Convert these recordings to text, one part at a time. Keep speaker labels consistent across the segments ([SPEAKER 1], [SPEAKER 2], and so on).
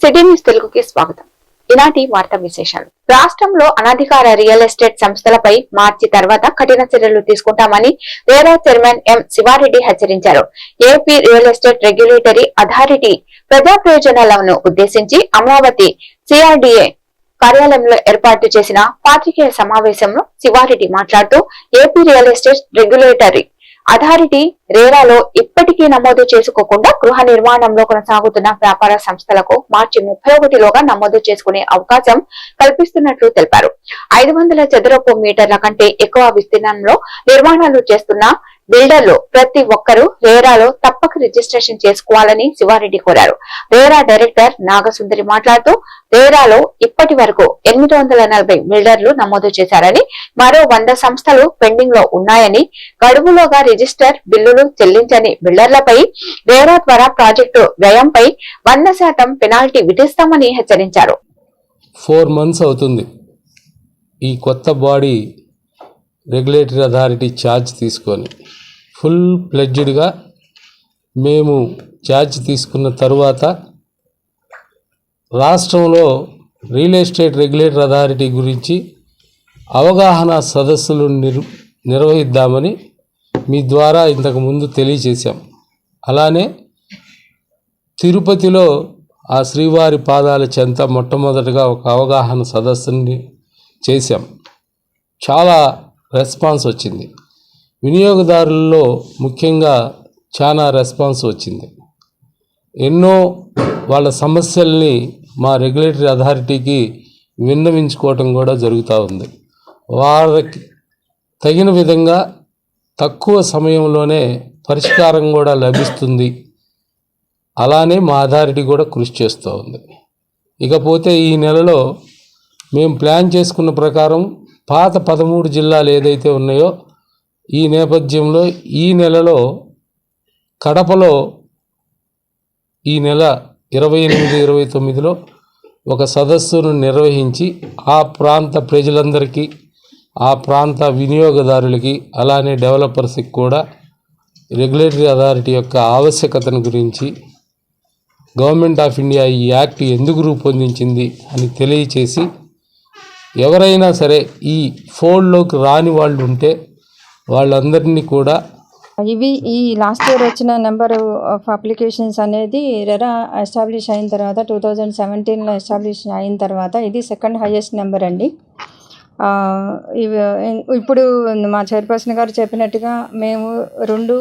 [SPEAKER 1] City news తెలుగుకి స్వాగతం. ఈనాటి వార్తా విశేషాలు. రాష్ట్రంలో అనధికార రియల్ ఎస్టేట్ సంస్థలపై మార్చి తర్వాత కఠిన చర్యలు తీసుకుంటామని రేరా చైర్మన్ ఎం శివారెడ్డి హెచ్చరించారు. AP real estate regulatory authority ప్రజా ప్రయోజనాలను ఉద్దేశించి అమరావతి సిఆర్డిఏ కార్యాలయంలో ఏర్పాటు చేసిన పాత్రికేయ సమావేశంలో శివారెడ్డి మాట్లాడుతూ AP real estate regulatory authority రేరాలో ఇప్పటికీ నమోదు చేసుకోకుండా గృహ నిర్మాణంలో కొనసాగుతున్న వ్యాపార సంస్థలకు మార్చి ముప్పై ఒకటిలోగా నమోదు చేసుకునే అవకాశం కల్పిస్తున్నట్లు తెలిపారు. ఐదు వందల చదరపు మీటర్ల కంటే ఎక్కువ విస్తీర్ణంలో నిర్మాణాలు చేస్తున్న బిల్డర్లు ప్రతి ఒక్కరూ రేరాలో తప్పక రిజిస్ట్రేషన్ చేసుకోవాలని శివారెడ్డి కోరారు. రేరా డైరెక్టర్ నాగసుందరి మాట్లాడుతూ రేరాలో ఇప్పటి వరకు ఎనిమిది వందల నలభై బిల్డర్లు నమోదు చేశారని మరో వంద సంస్థలు పెండింగ్లో ఉన్నాయని గడువులోగా రిజిస్టర్ బిల్లులు చెల్లించని బిల్డర్లపై రేరా ద్వారా ప్రాజెక్టు వ్యయంపై వంద శాతం పెనాల్టీ విధిస్తామని హెచ్చరించారు.
[SPEAKER 2] ఫోర్ మంత్స్ అవుతుంది. ఈ కొత్త బాడీ రెగ్యులేటరీ అథారిటీ ఛార్జ్ తీసుకొని ఫుల్ ప్లెడ్జ్డ్గా మేము ఛార్జ్ తీసుకున్న తరువాత రాష్ట్రంలో రియల్ ఎస్టేట్ రెగ్యులేటర్ అథారిటీ గురించి అవగాహన సదస్సులు నిర్ నిర్వహిద్దామని మీ ద్వారా ఇంతకు ముందు తెలియచేశాం అలానే తిరుపతిలో ఆ శ్రీవారి పాదాల చెంత మొట్టమొదటగా ఒక అవగాహన సదస్సుని చేశాం. చాలా రెస్పాన్స్ వచ్చింది. వినియోగదారుల్లో ముఖ్యంగా చాలా రెస్పాన్స్ వచ్చింది. ఎన్నో వాళ్ళ సమస్యల్ని మా రెగ్యులేటరీ అథారిటీకి విన్నవించుకోవటం కూడా జరుగుతూ ఉంది. వారికి తగిన విధంగా తక్కువ సమయంలోనే పరిష్కారం కూడా లభిస్తుంది. అలానే మా అథారిటీ కూడా కృషి చేస్తూ ఉంది ఇకపోతే ఈ నెలలో మేము ప్లాన్ చేసుకున్న ప్రకారం పాత పదమూడు జిల్లాలు ఏదైతే ఉన్నాయో ఈ నేపథ్యంలో ఈ నెలలో కడపలో ఈ నెల ఇరవై ఎనిమిది ఇరవై తొమ్మిదిలో ఒక సదస్సును నిర్వహించి ఆ ప్రాంత ప్రజలందరికీ ఆ ప్రాంత వినియోగదారులకి అలానే డెవలపర్స్కి కూడా రెగ్యులేటరీ అథారిటీ యొక్క ఆవశ్యకతను గురించి గవర్నమెంట్ ఆఫ్ ఇండియా ఈ యాక్ట్ ఎందుకు రూపొందించింది అని తెలియచేసి ఎవరైనా సరే ఈ ఫోల్డ్లోకి రాని వాళ్ళు ఉంటే వాళ్ళందరినీ కూడా
[SPEAKER 3] ఇవి ఈ లాస్ట్ ఇయర్ వచ్చిన నెంబర్ ఆఫ్ అప్లికేషన్స్ అనేది రెరా ఎస్టాబ్లిష్ అయిన తర్వాత టూ థౌజండ్ సెవెంటీన్లో ఎస్టాబ్లిష్ అయిన తర్వాత ఇది సెకండ్ హైయెస్ట్ నెంబర్ అండి. ఇవి ఇప్పుడు మా చైర్పర్సన్ గారు చెప్పినట్టుగా మేము రెండు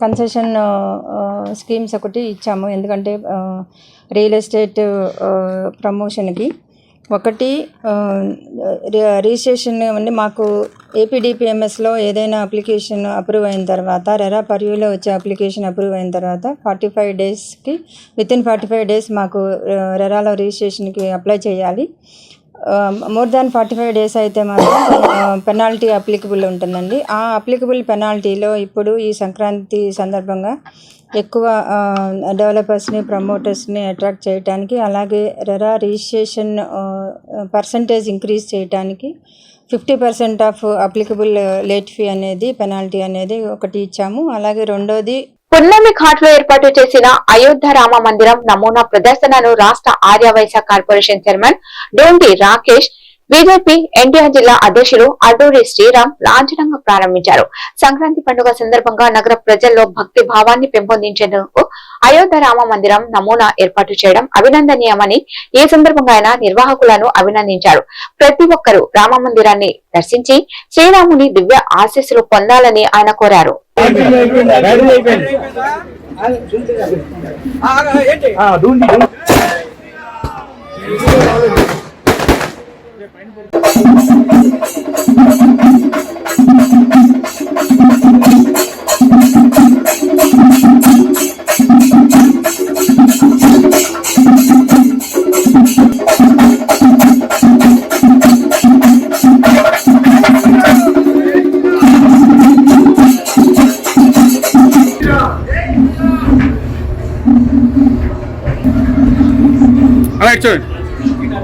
[SPEAKER 3] కన్సెషన్ స్కీమ్స్ ఒకటి ఇచ్చాము. ఎందుకంటే రియల్ ఎస్టేట్ ప్రమోషన్కి ఒకటి రి- రిజిస్ట్రేషన్ అంటే మాకు ఏపీడిపిఎంఎస్లో ఏదైనా అప్లికేషన్ అప్రూవ్ అయిన తర్వాత రెరా పర్యూలో వచ్చే అప్లికేషన్ అప్రూవ్ అయిన తర్వాత ఫార్టీ ఫైవ్ డేస్కి within forty five days మాకు రెరాలో రిజిస్ట్రేషన్కి అప్లై చేయాలి. More than forty five days అయితే మాత్రం పెనాల్టీ అప్లికబుల్ ఉంటుందండి. ఆ అప్లికబుల్ పెనాల్టీలో ఇప్పుడు ఈ సంక్రాంతి సందర్భంగా ఎక్కువ డెవలపర్స్ని ప్రమోటర్స్ని అట్రాక్ట్ చేయడానికి అలాగే రెరా రిజిస్ట్రేషన్ పర్సంటేజ్ ఇంక్రీజ్ చేయడానికి fifty percent of applicable late fee అనేది పెనాల్టీ అనేది ఒకటి ఇచ్చాము. అలాగే రెండోది
[SPEAKER 1] పున్నమి ఘాట్లో ఏర్పాటు చేసిన అయోధ్య రామ మందిరం నమూనా ప్రదర్శనను రాష్ట్ర Aryavysya corporation chairman Donti Rakesh BJP NTR జిల్లా అధ్యక్షులు అడ్డూరి శ్రీరామ్ లాంఛనంగా ప్రారంభించారు. సంక్రాంతి పండుగ సందర్భంగా నగర ప్రజల్లో భక్తి భావాన్ని పెంపొందించేందుకు అయోధ్య రామ మందిరం నమూనా ఏర్పాటు చేయడం అభినందనీయమని ఈ సందర్భంగా ఆయన నిర్వాహకులను అభినందించారు. ప్రతి ఒక్కరూ రామ మందిరాన్ని దర్శించి శ్రీరాముని దివ్య ఆశీస్సులు పొందాలని ఆయన కోరారు.
[SPEAKER 4] అలాగే చూడండి అలాగే చూడండి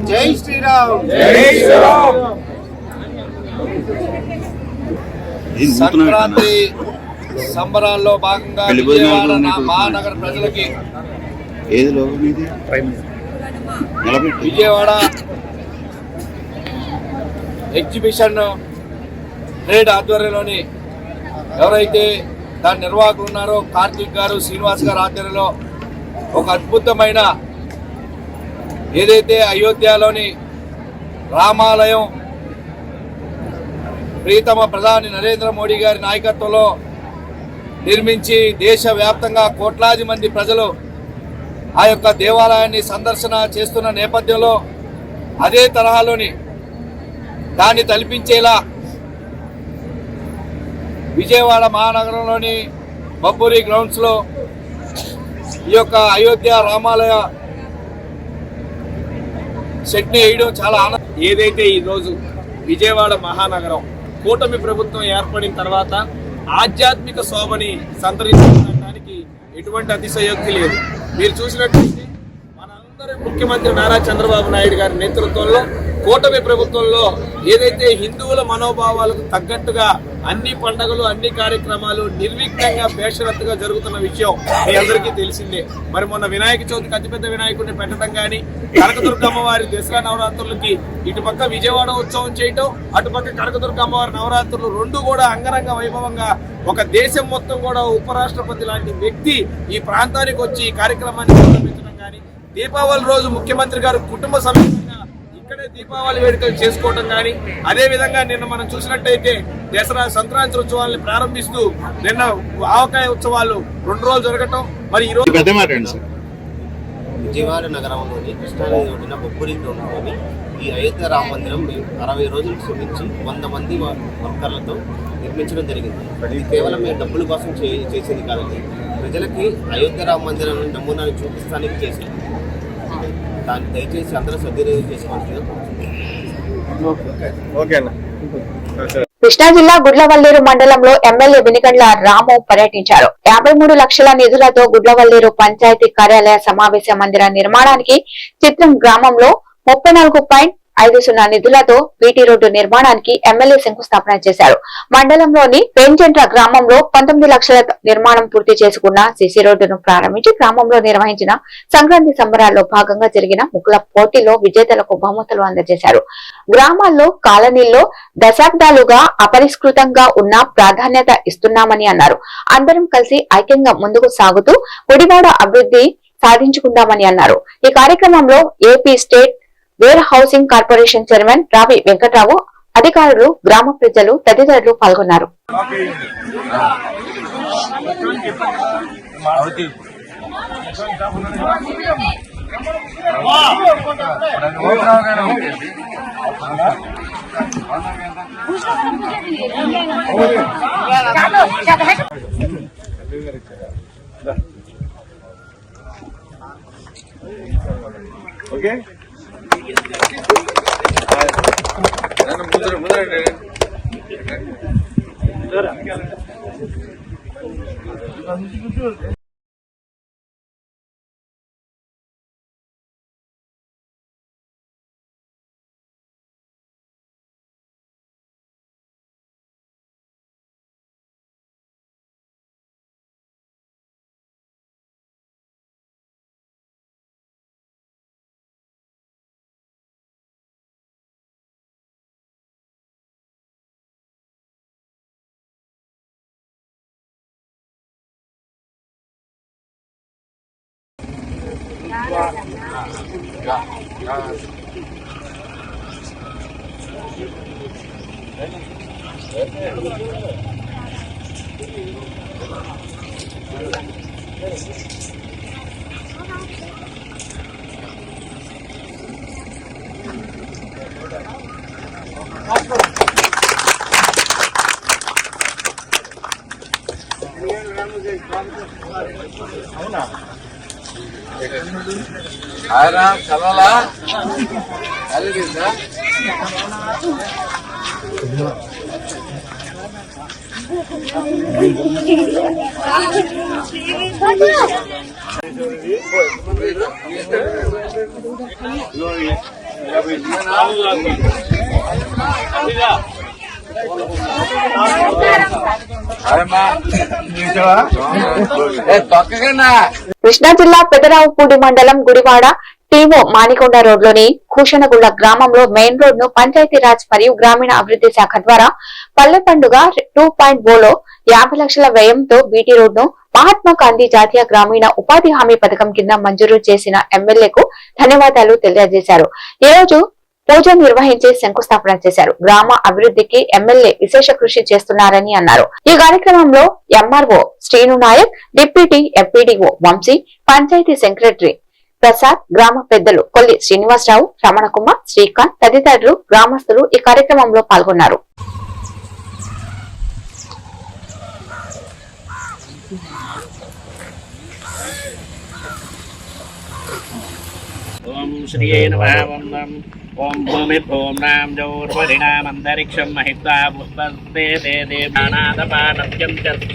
[SPEAKER 5] జై శ్రీరామ్. సంక్రాంతి సంబరాల్లో భాగంగా విజయవాడ మహానగర ప్రజలకి విజయవాడ ఎగ్జిబిషన్ ట్రేడ్ ఆధ్వర్యంలోని ఎవరైతే దాని నిర్వాహకులు ఉన్నారో కార్తీక్ గారు శ్రీనివాస్ గారు ఆధ్వర్యంలో ఒక అద్భుతమైన ఏదైతే అయోధ్యలోని రామాలయం ప్రీతమ ప్రధాని నరేంద్ర మోడీ గారి నాయకత్వంలో నిర్మించి దేశవ్యాప్తంగా కోట్లాది మంది ప్రజలు ఆ యొక్క దేవాలయాన్ని సందర్శన చేస్తున్న నేపథ్యంలో అదే తరహాలోని దాన్ని తలిపించేలా విజయవాడ మహానగరంలోని బబ్బూరి గ్రౌండ్స్లో ఈ యొక్క అయోధ్య రామాలయ సెట్ని వేయడం చాలా ఆనందం.
[SPEAKER 6] ఏదైతే ఈరోజు విజయవాడ మహానగరం కూటమి ప్రభుత్వం ఏర్పడిన తర్వాత ఆధ్యాత్మిక శోభని సంతరించుకోవడానికి ఎటువంటి అతిశయోక్తి లేదు. మీరు చూసినట్టు ముఖ్యమంత్రి నారా చంద్రబాబు నాయుడు గారి నేతృత్వంలో కూటమి ప్రభుత్వంలో ఏదైతే హిందువుల మనోభావాలకు తగ్గట్టుగా అన్ని పండగలు అన్ని కార్యక్రమాలు నిర్విఘ్నంగా బేషరత్తుగా జరుగుతున్న విషయం మీ అందరికీ తెలిసిందే. మరి మొన్న వినాయక చవితికి అతిపెద్ద వినాయకుడిని పెట్టడం కానీ కనకదుర్గమ్మ వారి దసరా నవరాత్రులకి ఇటుపక్క విజయవాడ ఉత్సవం చేయటం అటుపక్క కనకదుర్గ అమ్మవారి నవరాత్రులు రెండు కూడా అంగరంగ వైభవంగా ఒక దేశం మొత్తం కూడా ఉపరాష్ట్రపతి లాంటి వ్యక్తి ఈ ప్రాంతానికి వచ్చి ఈ కార్యక్రమాన్ని ప్రారంభించడం కానీ దీపావళి రోజు ముఖ్యమంత్రి గారు కుటుంబ సమేతంగా ఇక్కడే దీపావళి వేడుకలు చేసుకోవడం కానీ అదే విధంగా నిన్న మనం చూసినట్టయితే దసరా సంక్రాంతి ఉత్సవాల్ని ప్రారంభిస్తూ నిన్న ఆవకాయ ఉత్సవాలు రెండు రోజులు జరగటం మరి ఈ రోజు
[SPEAKER 7] విజయవాడ నగరంలోని కృష్ణానది ఒడ్డున బొబ్బురి గ్రౌండ్లోని ఈ అయోధ్య రామ మందిరం అరవై రోజులకు శ్రమించి వంద మంది వర్కర్లతో నిర్మించడం జరిగింది. ఇది కేవలం మేము డబ్బుల కోసం చే చేసేది కాదండి. ప్రజలకి అయోధ్య రామ మందిరం నమూనాను చూపిస్తానికి చేసేది. దాన్ని దయచేసి అందరూ సద్వినియోగం చేసుకోవాల్సిందిగా.
[SPEAKER 4] ఓకే అన్న
[SPEAKER 1] కృష్ణా జిల్లా గుడ్లవల్లేరు మండలంలో ఎమ్మెల్యే వినిగండ్ల రాము పర్యటించారు యాభై మూడు లక్షల నిధులతో గుడ్లవల్లేరు పంచాయతీ కార్యాలయ సమావేశ మందిర నిర్మాణానికి చిత్రం గ్రామంలో ముప్పై నాలుగు పాయింట్ ఐదు సున్నా నిధులతో బీటీ రోడ్డు నిర్మాణానికి ఎమ్మెల్యే శంకుస్థాపన చేశారు. మండలంలోని పెంజంట్ర గ్రామంలో పంతొమ్మిది లక్షల నిర్మాణం పూర్తి చేసుకున్న సిసి రోడ్డును ప్రారంభించి గ్రామంలో నిర్వహించిన సంక్రాంతి సంబరాల్లో భాగంగా జరిగిన ముగ్గుల పోటీలో విజేతలకు బహుమతులు అందజేశారు. గ్రామాల్లో కాలనీల్లో దశాబ్దాలుగా అపరిష్కృతంగా ఉన్న ప్రాధాన్యత ఇస్తున్నామని అన్నారు. అందరం కలిసి ఐక్యంగా ముందుకు సాగుతూ గుడివాడ అభివృద్ధి సాధించుకుందామని అన్నారు. ఈ కార్యక్రమంలో AP state warehousing corporation chairman Ravi Venkatrao అధికారులు గ్రామ ప్రజలు తదితరులు పాల్గొన్నారు.
[SPEAKER 4] 的，啊。好呢。
[SPEAKER 1] ఆయన చదవలా యాభై కృష్ణా జిల్లా పెదరావుపూడి మండలం గుడివాడ టీమో మానికొండ రోడ్లోని కూషణగుళ్ళ గ్రామంలో మెయిన్ రోడ్ను పంచాయతీరాజ్ మరియు గ్రామీణ అభివృద్ధి శాఖ ద్వారా పల్లె పండుగ టూ పాయింట్ ఓలో యాభై లక్షల వ్యయంతో బీటీ రోడ్ను మహాత్మా గాంధీ జాతీయ గ్రామీణ ఉపాధి హామీ పథకం కింద మంజూరు చేసిన ఎమ్మెల్యేకు ధన్యవాదాలు తెలియజేశారు. ఈ రోజు పూజ నిర్వహించి శంకుస్థాపన చేశారు. గ్రామ అభివృద్ధికి ఎమ్మెల్యే విశేష కృషి చేస్తున్నారని అన్నారు. ఈ కార్యక్రమంలో MRO Srinu Naik deputy MPDO Vamsi panchayat secretary Prasad గ్రామ పెద్దలు కొల్లి శ్రీనివాసరావు రమణకుమార్ శ్రీకాంత్ తదితరులు గ్రామస్తులు ఈ కార్యక్రమంలో పాల్గొన్నారు.
[SPEAKER 8] ఓం శ్రీయే నమ. ఓం నం ఓం నాం జౌర్వరిణామంతరిక్షం మహిత్వా పుష్పస్తే తే దేవానాదపానత్యం చర్చ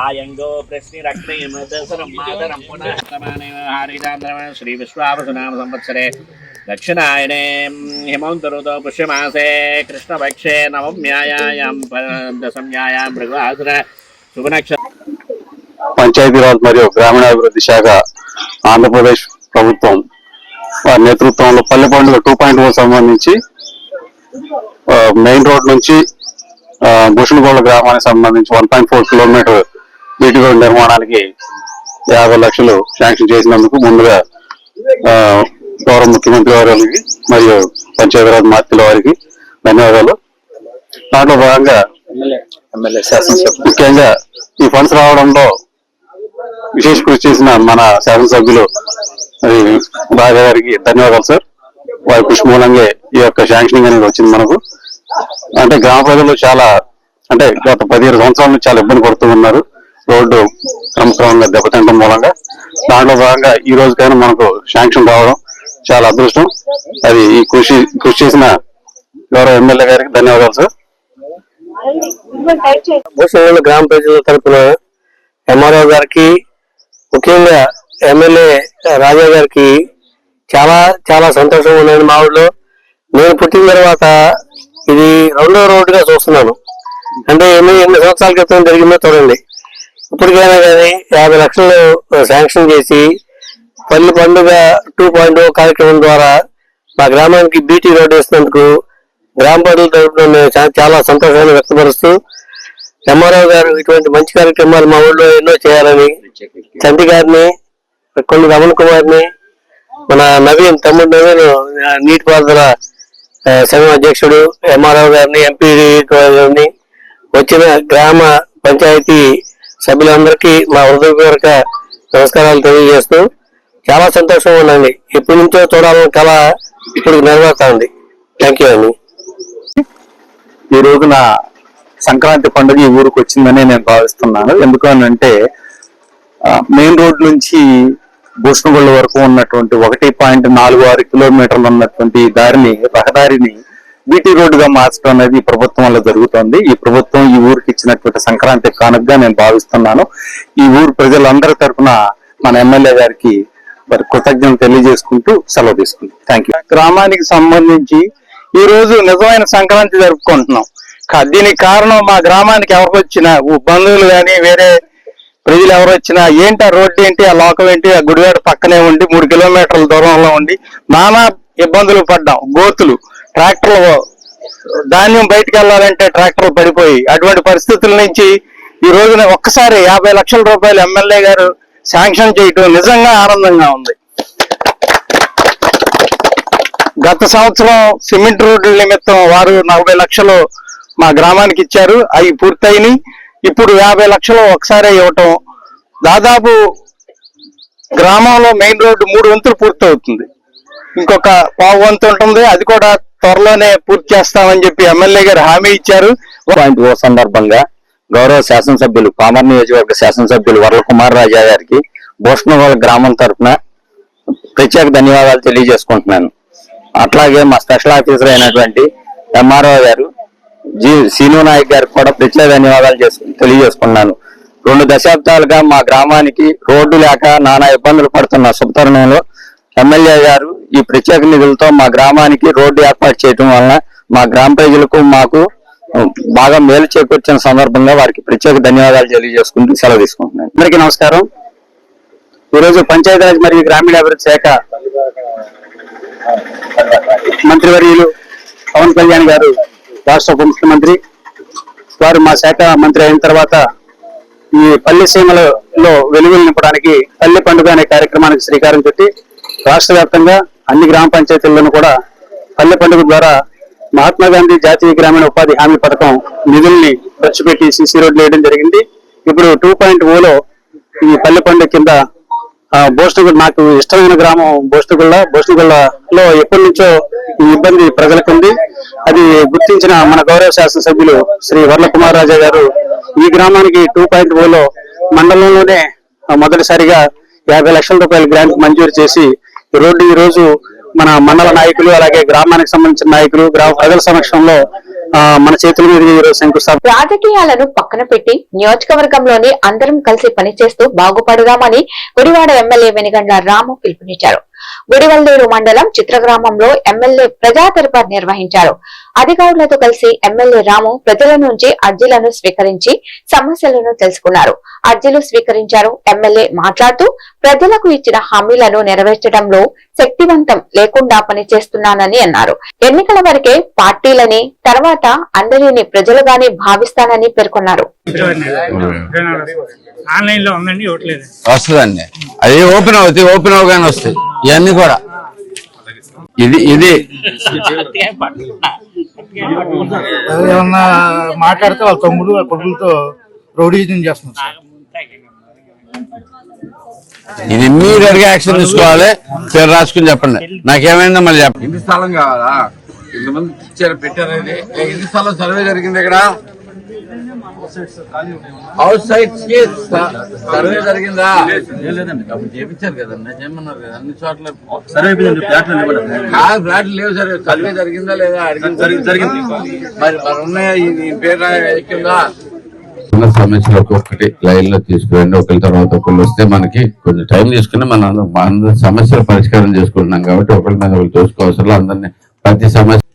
[SPEAKER 8] ఆయంగో ప్రశ్నిరక్తయమదసరం మాతరం పునః. సమానేవ హారిదాంధ్రమ శ్రీ విశ్వావసునామ సంవత్సరే. దక్షిణాయనే హిమంతరుతో పుష్యమాసే కృష్ణపక్షే నవమ్యాయాం దశమ్యాయాం మృగవాసుర శుభనక్ష
[SPEAKER 4] పంచాయతీరాజ్ మరియు గ్రామీణాభివృద్ధి శాఖ ఆంధ్రప్రదేశ్ ప్రభుత్వం వారి నేతృత్వంలో పల్లె పండుగ టూ పాయింట్ సంబంధించి మెయిన్ రోడ్ నుంచి భూషణగోళ గ్రామానికి సంబంధించి one point four kilometre BT road నిర్మాణానికి యాభై లక్షలు శాంక్షన్ చేసినందుకు ముందుగా గౌరవ ముఖ్యమంత్రి వారికి మరియు పంచాయతీరాజ్ మార్తీల వారికి ధన్యవాదాలు. దాంట్లో భాగంగా ముఖ్యంగా ఈ ఫండ్స్ రావడంలో విశేష కృషి చేసిన మన శాసనసభ్యులు మరి రాజా గారికి ధన్యవాదాలు సార్. వారి కృషి మూలంగా ఈ యొక్క శాంక్షనింగ్ అనేది వచ్చింది మనకు. అంటే గ్రామ ప్రజలు చాలా అంటే గత పదిహేను సంవత్సరాల నుంచి చాలా ఇబ్బంది పడుతూ ఉన్నారు. రోడ్డు క్రమక్రమంగా దెబ్బతింటం మూలంగా. దాంట్లో భాగంగా ఈ రోజుకైనా మనకు శాంక్షన్ రావడం చాలా అదృష్టం. అది ఈ కృషి కృషి చేసిన గౌరవ ఎమ్మెల్యే గారికి ధన్యవాదాలు సార్.
[SPEAKER 9] గ్రామ ప్రజల తరఫున ఎంఆర్ఓ గారికి ముఖ్యంగా ఎమ్మెల్యే రాజా గారికి చాలా చాలా సంతోషం ఉన్నది మా ఊళ్ళో నేను పుట్టిన తర్వాత ఇది రెండో రోడ్డుగా చూస్తున్నాను. అంటే ఎన్ని ఎన్ని సంవత్సరాల క్రితం జరిగిందో చూడండి. ఇప్పటికైనా కానీ యాభై లక్షలు శాంక్షన్ చేసి పల్లె పండుగ టూ పాయింట్ కార్యక్రమం ద్వారా మా గ్రామానికి బీటీ రోడ్డు వేసినందుకు గ్రామ ప్రజల తరపున నేను చాలా సంతోషాన్ని వ్యక్తపరుస్తూ ఎంఆర్ఓ గారు ఇటువంటి మంచి కార్యక్రమాలు మా ఊళ్ళో ఎన్నో చేయాలని చంటి గారిని కొన్ని రమణ కుమార్ని మన నవీన్ తమ్ముడు నవీన్ నీటిపారుదల సంఘం అధ్యక్షుడు ఎంఆర్ఓ గారిని ఎంపీ గారిని వచ్చిన గ్రామ పంచాయతీ సభ్యులందరికీ మా హృదయపూర్వక నమస్కారాలు తెలియజేస్తూ చాలా సంతోషంగా ఉందండి. ఎప్పటి నుంచో చూడాలని కళ ఇప్పుడు నెరవేరుతా ఉంది. థ్యాంక్ యూ అండి.
[SPEAKER 4] ఈ రోజున సంక్రాంతి పండుగ ఈ ఊరికి వచ్చిందని నేను భావిస్తున్నాను. ఎందుకు అంటే మెయిన్ రోడ్ నుంచి భూషణగొండ వరకు ఉన్నటువంటి ఒకటి పాయింట్ నాలుగు ఆరు కిలోమీటర్లు ఉన్నటువంటి దారిని రహదారిని బీటీ రోడ్డుగా మార్చడం అనేది ఈ ప్రభుత్వం వల్ల జరుగుతోంది. ఈ ప్రభుత్వం ఈ ఊరికి ఇచ్చినటువంటి సంక్రాంతి కానుకగా నేను భావిస్తున్నాను. ఈ ఊరు ప్రజలందరి తరఫున మన ఎమ్మెల్యే గారికి మరి కృతజ్ఞత తెలియజేసుకుంటూ సెలవు తీసుకుంటాం థ్యాంక్ యూ గ్రామానికి సంబంధించి ఈ రోజు నిజమైన సంక్రాంతి జరుపుకుంటున్నాం. దీనికి కారణం మా గ్రామానికి ఎవరికి వచ్చినా బంధువులు కానీ వేరే ప్రజలు ఎవరు వచ్చినా ఏంటి ఆ రోడ్డు ఏంటి ఆ లోకం ఏంటి ఆ గుడివాడ పక్కనే ఉండి మూడు కిలోమీటర్ల దూరంలో ఉండి నానా ఇబ్బందులు పడ్డాం. గోతులు ట్రాక్టర్లు ధాన్యం బయటకు వెళ్ళాలంటే ట్రాక్టర్లు పడిపోయి అటువంటి పరిస్థితుల నుంచి ఈ రోజున ఒక్కసారి యాభై లక్షల రూపాయలు ఎమ్మెల్యే గారు శాంక్షన్ చేయటం నిజంగా ఆనందంగా ఉంది. గత సంవత్సరం సిమెంట్ రోడ్ల నిమిత్తం వారు నలభై లక్షలు మా గ్రామానికి ఇచ్చారు. అవి పూర్తయినాయి. ఇప్పుడు యాభై లక్షలు ఒకసారి ఇవ్వటం. దాదాపు గ్రామంలో మెయిన్ రోడ్డు మూడు వంతులు పూర్తవుతుంది. ఇంకొక పావు వంతు ఉంటుంది. అది కూడా త్వరలోనే పూర్తి చేస్తామని చెప్పి ఎమ్మెల్యే గారు హామీ ఇచ్చారు. ఓ సందర్భంగా గౌరవ శాసనసభ్యులు పామర్ నియోజకవర్గ శాసనసభ్యులు వరల కుమార్ రాజా గారికి భూషణగోళ గ్రామం తరఫున ప్రత్యేక ధన్యవాదాలు తెలియజేసుకుంటున్నాను. అట్లాగే మా స్పెషల్ ఆఫీసర్ అయినటువంటి ఎంఆర్ఓ గారు జి సీను నాయక్ గారికి కూడా ప్రత్యేక ధన్యవాదాలు చేసు తెలియజేసుకున్నాను. రెండు దశాబ్దాలుగా మా గ్రామానికి రోడ్డు లేక నానా ఇబ్బందులు పడుతున్న శుభతరుణంలో ఎమ్మెల్యే గారు ఈ ప్రత్యేక నిధులతో మా గ్రామానికి రోడ్డు ఏర్పాటు చేయడం వలన మా గ్రామ ప్రజలకు మాకు బాగా మేలు చేకూర్చిన సందర్భంగా వారికి ప్రత్యేక ధన్యవాదాలు తెలియజేసుకుంటూ సెలవు తీసుకుంటున్నాను. అందరికీ నమస్కారం. ఈరోజు పంచాయతీరాజ్ మరియు గ్రామీణాభివృద్ధి శాఖ మంత్రివర్యులు పవన్ కళ్యాణ్ గారు రాష్ట్ర ఉప ముఖ్యమంత్రి వారు మా శాఖ మంత్రి అయిన తర్వాత ఈ పల్లె సీమలలో వెలుగులు నింపడానికి పల్లె పండుగ అనే కార్యక్రమానికి శ్రీకారం చుట్టి రాష్ట్ర వ్యాప్తంగా అన్ని గ్రామ పంచాయతీల్లోనూ కూడా పల్లె పండుగ ద్వారా మహాత్మా గాంధీ జాతీయ గ్రామీణ ఉపాధి హామీ పథకం నిధుల్ని ఖర్చు పెట్టి సిసి రోడ్లు వేయడం జరిగింది. ఇప్పుడు టూ పాయింట్ ఓలో ఈ పల్లె పండు కింద బోస్టగుల్ నాకు ఇష్టమైన గ్రామం బోస్టగుళ్ళ. బోస్టగుళ్ళలో ఎప్పటి నుంచో ఈ ఇబ్బంది ప్రజలకు ఉంది అది గుర్తించిన మన గౌరవ శాసనసభ్యులు శ్రీ వర్ల కుమార్ రాజా గారు ఈ గ్రామానికి టూ పాయింట్ ఓలో మండలంలోనే మొదటిసారిగా యాభై లక్షల రూపాయల గ్రాంట్ మంజూరు చేసి రోడ్డు ఈ రోజు మన మండల నాయకులు అలాగే గ్రామానికి సంబంధించిన నాయకులు గ్రామ ప్రజల సమక్షంలో మన చేతుల మీద శంకుస్థాపన.
[SPEAKER 1] రాజకీయాలను పక్కన పెట్టి నియోజకవర్గంలోని అందరం కలిసి పనిచేస్తూ బాగుపడదామని గుడివాడ ఎమ్మెల్యే వెనుగండ్ల రాము పిలుపునిచ్చారు. గుడివల్లేరు మండలం చిత్రగ్రామంలో ఎమ్మెల్యే ప్రజా దర్బార్ నిర్వహించారు. అధికారులతో కలిసి ఎమ్మెల్యే రాము ప్రజల నుంచి అర్జీలను స్వీకరించి సమస్యలను తెలుసుకున్నారు. అర్జీలు స్వీకరించారు ఎమ్మెల్యే మాట్లాడుతూ ప్రజలకు ఇచ్చిన హామీలను నెరవేర్చడంలో శక్తివంతం లేకుండా పనిచేస్తున్నానని అన్నారు. ఎన్నికల వరకే పార్టీలని తర్వాత అందరినీ ప్రజలుగానే భావిస్తానని పేర్కొన్నారు.
[SPEAKER 10] ఆన్లైన్లో ఉందండి
[SPEAKER 11] వస్తుందండి. అది ఓపెన్ అవుతాయి ఓపెన్ అవగానే వస్తాయి ఇవన్నీ కూడా. ఇది ఇది.
[SPEAKER 10] ఏమన్నా మాట్లాడితే వాళ్ళ తమ్ముడు వాళ్ళ కొడుకులతో రౌడీజం చేస్తున్నారు సార్.
[SPEAKER 11] ఇది ఇమ్మీడియట్గా యాక్షన్ తీసుకోవాలి. పేరు రాసుకుని చెప్పండి. నాకేమైందో మళ్ళీ చెప్పండి. ఇంటి స్థలం కావాలా? ఇంతమంది ఇచ్చారు పెట్టారు. ఇది ఇంటి స్థలం? సర్వే జరిగింది ఇక్కడ. హౌస్ సైట్స్కి సర్వే జరిగిందా? లేదండి అప్పుడు చేపించారు కదండి చేయమన్నారు కదా అన్ని చోట్ల సర్వే కాదు ఫ్లాట్లు లేవు సరే సర్వే జరిగిందా లేదా అడిగింది? జరిగింది. మరి మరి ఉన్నాయా? ఈ- పేరు ఎక్కిందా సమస్యలు ఒక్కొక్కటి లైన్లో తీసుకురండి. ఒకరి తర్వాత ఒకళ్ళు వస్తే మనకి కొంచెం టైం తీసుకుని మనం సమస్యలు పరిష్కారం చేసుకుంటున్నాం కాబట్టి ఒకరి మీద ఒకరు చూసుకోవసరం అందరినీ ప్రతి సమస్య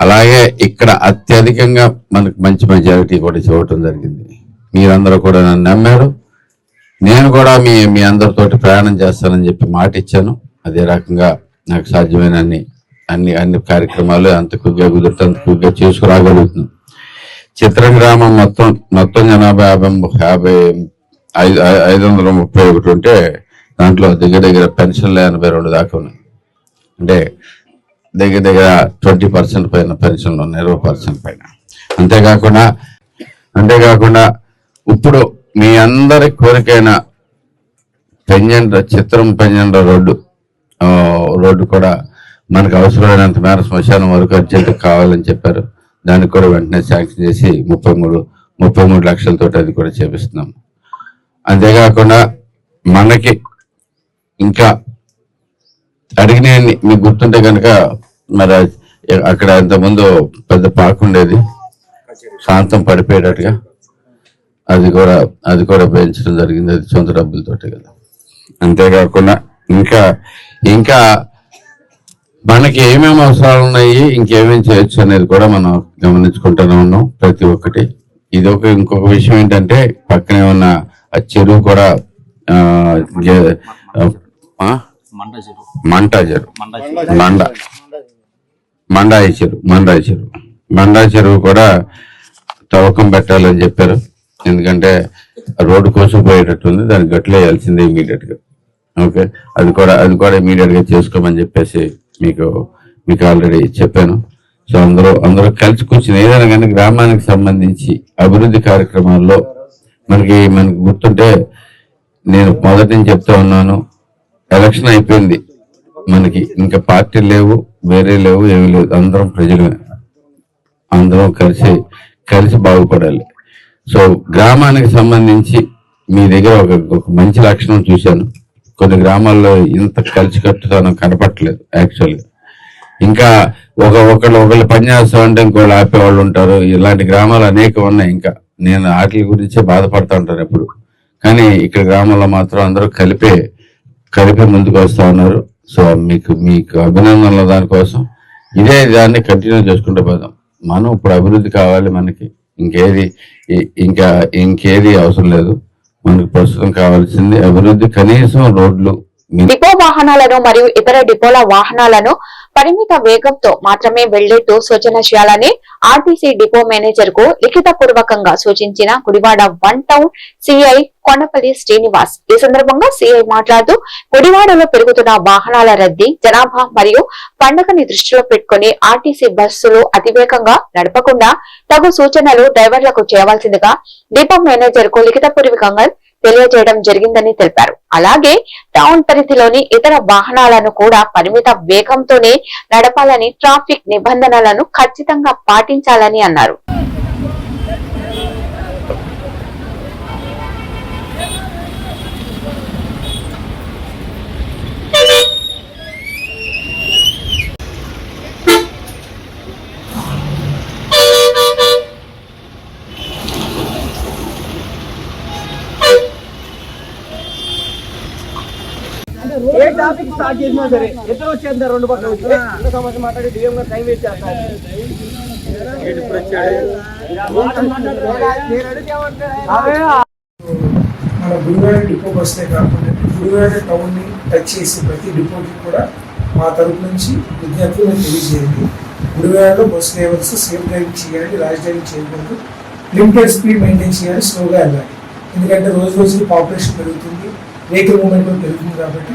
[SPEAKER 11] అలాగే ఇక్కడ అత్యధికంగా మనకు మంచి మెజారిటీ కూడా చూడటం జరిగింది. మీరందరూ కూడా నన్ను నమ్మారు. నేను కూడా మీ మీ అందరితోటి ప్రయాణం చేస్తానని చెప్పి మాట ఇచ్చాను. అదే రకంగా నాకు సాధ్యమైన అన్ని అన్ని అన్ని కార్యక్రమాలు అంత కుగ్గా కుదిరితే అంత కుగ్గా చేసుకురాగలుగుతున్నాం చిత్రం గ్రామం మొత్తం మొత్తం జనాభా యాభై యాభై ఐదు ఐదు వందల ముప్పై ఒకటి ఉంటే దాంట్లో దగ్గర దగ్గర పెన్షన్లు ఎనభై రెండు దాకా ఉన్నాయి. అంటే దగ్గర దగ్గర ట్వంటీ పర్సెంట్ పైన పెన్షన్లు ఉన్నాయి ఇరవై పర్సెంట్ పైన. అంతేకాకుండా అంతేకాకుండా ఇప్పుడు మీ అందరి కోరికైన పెంజెంట చిత్రం పెంజెంట రోడ్డు. రోడ్డు కూడా మనకు అవసరమైనంత మేర శ్మశానం వరకు అర్జెంట్ కావాలని చెప్పారు. దానికి కూడా వెంటనే శాంక్షన్ చేసి ముప్పై మూడు ముప్పై మూడు లక్షలతో అది కూడా చేపిస్తున్నాం. అంతేకాకుండా మనకి ఇంకా అడిగిన మీకు గుర్తుంటే కనుక మరి అక్కడ ఇంతకుముందు పెద్ద పార్క్ ఉండేది. శాంతం పడిపోయేటట్టుగా. అది కూడా అది కూడా పెంచడం జరిగింది. అది సొంత డబ్బులతోటి కదా. అంతేకాకుండా ఇంకా ఇంకా మనకి ఏమేమి అవసరాలు ఉన్నాయి ఇంకేమేమి చేయొచ్చు అనేది కూడా మనం గమనించుకుంటూనే ఉన్నాం ప్రతి ఒక్కటి. ఇది ఒక ఇంకొక విషయం ఏంటంటే పక్కనే ఉన్న ఆ చెరువు కూడా? మంట చెరువు. మండ. మండాయి చెరువు మండాయి చెరువు మండాయి చెరువు కూడా తవ్వకం పెట్టాలని చెప్పారు. ఎందుకంటే రోడ్డు కోసం పోయేటట్టుంది దాన్ని గట్లు వేయాల్సిందే ఇమీడియట్గా ఓకే? అది కూడా అది కూడా ఇమీడియట్గా చేసుకోమని చెప్పేసి మీకు మీకు ఆల్రెడీ చెప్పాను. సో అందరూ అందరూ కలిసి కూర్చుని ఏదైనా కానీ గ్రామానికి సంబంధించి అభివృద్ధి కార్యక్రమాల్లో మనకి మనకి గుర్తుంటే నేను మొదటి నుంచి చెప్తా ఉన్నాను. ఎలక్షన్ అయిపోయింది. మనకి ఇంకా పార్టీలు లేవు. వేరే లేవు ఏమి లేవు అందరం ప్రజలమే. అందరం కలిసి కలిసి బాగుపడాలి. సో గ్రామానికి సంబంధించి మీ దగ్గర ఒక ఒక మంచి లక్షణం చూశాను. కొన్ని గ్రామాల్లో ఇంత కలిసికట్టుతనం కనపట్టలేదు యాక్చువల్గా ఇంకా ఒక ఒకళ్ళు ఒకళ్ళు పని చేస్తా ఉంటే ఇంకోళ్ళు ఆపేవాళ్ళు ఉంటారు. ఇలాంటి గ్రామాలు అనేకం ఉన్నాయి ఇంకా. నేను వాటి గురించే బాధపడతా ఉంటాను ఎప్పుడు. కానీ ఇక్కడ గ్రామంలో మాత్రం అందరూ కలిపే కలిపి ముందుకు వస్తా ఉన్నారు. సో మీకు మీకు అభినందనలు దానికోసం. ఇదే దాన్ని కంటిన్యూ చేసుకుంటూ పోదాం. మనం ఇప్పుడు అభివృద్ధి కావాలి మనకి. ఇంకేది ఇంకా ఇంకేది అవసరం లేదు. మనకు ప్రస్తుతం కావాల్సింది అభివృద్ధి కనీసం రోడ్లు
[SPEAKER 1] డిపో వాహనాలను మరియు ఇతర డిపోల వాహనాలను పరిమిత వేగంతో మాత్రమే వెళ్ళేట్టు సూచన చేయాలని ఆర్టీసీ డిపో మేనేజర్కు లిఖిత పూర్వకంగా సూచించిన Gudivada one town CI Kondapalli Srinivas. ఈ సందర్భంగా సిఐ మాట్లాడుతూ గుడివాడలో పెరుగుతున్న వాహనాల రద్దీ జనాభా మరియు పండుగని దృష్టిలో పెట్టుకుని ఆర్టీసీ బస్సులు అతివేగంగా నడపకుండా తగు సూచనలు డ్రైవర్లకు చేయవలసిందిగా డిపో మేనేజర్కు లిఖిత పూర్వకంగా తెలియజేయడం జరిగిందని తెలిపారు. అలాగే టౌన్ పరిధిలోని ఇతర వాహనాలను కూడా పరిమిత వేగంతోనే నడపాలని ట్రాఫిక్ నిబంధనలను ఖచ్చితంగా పాటించాలని అన్నారు.
[SPEAKER 5] టాపిక్ స్టార్ట్ చేసినా సరే ఎదురు వచ్చేంత రెండు పక్కన వచ్చి. సమస్య మాట్లాడి డిఎం గారు టైం వేస్ట్ చేస్తారు.
[SPEAKER 10] మన గుడివాడ డిపో బస్సే కాకుండా గుడివాడ టౌన్ని టచ్ చేసి ప్రతి డిపోకి కూడా మా తరపు నుంచి విజ్ఞప్తులు మేము తెలియజేయండి. గుడివాడలో బస్ డ్రైవర్స్ సేఫ్ డ్రైవింగ్ చేయాలి ర్యాష్ డ్రైవింగ్ చేయకూడదు. లిమిటెడ్ స్పీడ్ మెయింటైన్ చేయాలి స్లోగా వెళ్ళాలి. ఎందుకంటే రోజు రోజు పాపులేషన్ పెరుగుతుంది వెహికల్ మూవ్మెంట్ కూడా పెరుగుతుంది కాబట్టి